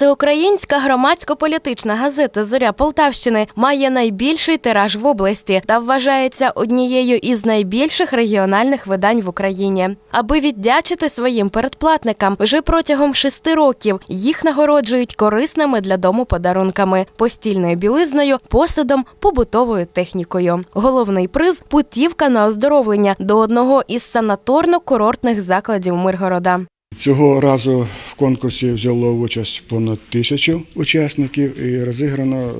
Всеукраїнська громадсько-політична газета Зоря Полтавщини має найбільший тираж в області та вважається однією із найбільших регіональних видань в Україні. Аби віддячити своїм передплатникам, вже протягом шести років їх нагороджують корисними для дому подарунками, постільною білизною, посудом, побутовою технікою. Головний приз путівка на оздоровлення до одного із санаторно-курортних закладів Миргорода. Цього разу конкурсі взяло участь понад тисячу учасників і розіграно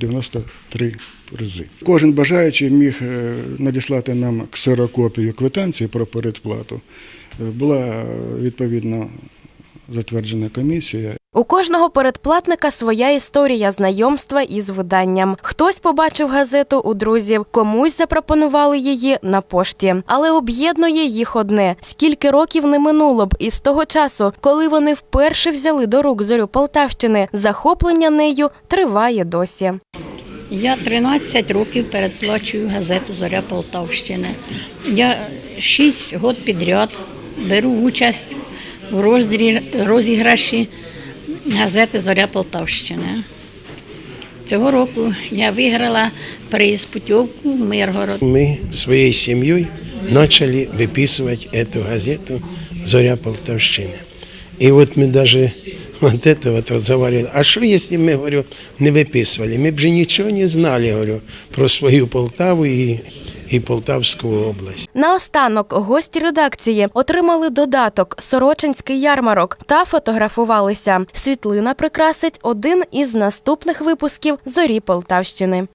93 призи. Кожен бажаючий міг е, надіслати нам ксерокопію квитанції про передплату. Е, Була е, відповідно затверджена комісія. У кожного передплатника своя історія знайомства із виданням. Хтось побачив газету у друзів, комусь запропонували її на пошті. Але об'єднує їх одне: скільки років не минуло б із того часу, коли вони вперше взяли до рук зорю Полтавщини. Захоплення нею триває досі. Я 13 років передплачую газету Зоря Полтавщини. Я 6 років підряд беру участь роздрі- розіграші газети Зоря Полтавщини. Цього року я виграла приз путівку в Миргород. Мы своей семьей начали выписывать эту газету «Зоря Полтавщины». И вот мы даже вот это вот разговаривали. А что, если мы, говорю, не выписывали? Мы бы же ничего не знали, говорю, про свою Полтаву и, и Полтавську область. Наостанок гості редакції отримали додаток Сорочинський ярмарок та фотографувалися. Світлина прикрасить один із наступних випусків зорі Полтавщини.